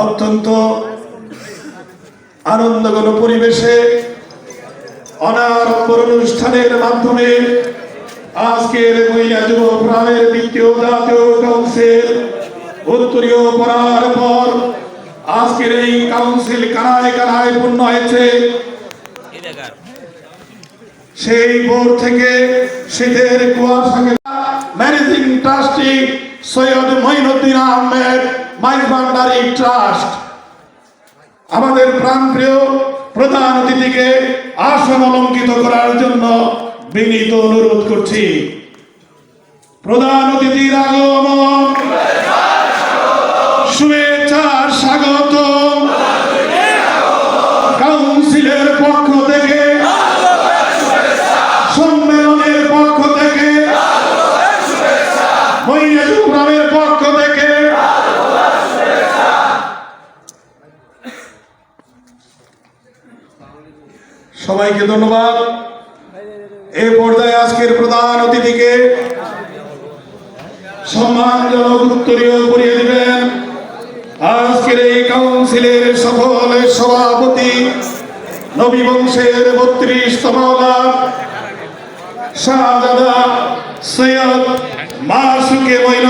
অত্যন্ত আনন্দঘন পরিবেশে অনারম্বর অনুষ্ঠানের মাধ্যমে আজকের মহিলা যুব প্রাণের দ্বিতীয় জাতীয় কাউন্সিল উত্তরীয় পড়ার পর আজকের এই কাউন্সিল কানায় কানায় পূর্ণ হয়েছে। সেই বোর্ড থেকে শীতের কুয়াশাকে managing trustee Syed Moinuddin Ahmed Maizbhandari trust. আমাদের প্রাণপ্রিয় প্রধান অতিথিকে আসন অলঙ্কিত করার জন্য বিনীত অনুরোধ করছি। প্রধান অতিথির আগমন। সবাইকে ধন্যবাদ। এই পর্যায়ে আজকের প্রধান অতিথিকে সম্মানজনক উত্তরীয় করিয়ে দিবেন। আজকের এই কাউন্সিলের সফল সভাপতি, নবী বংশের বত্রিশতম শাহজাদা সৈয়দ মাসুকে মৈন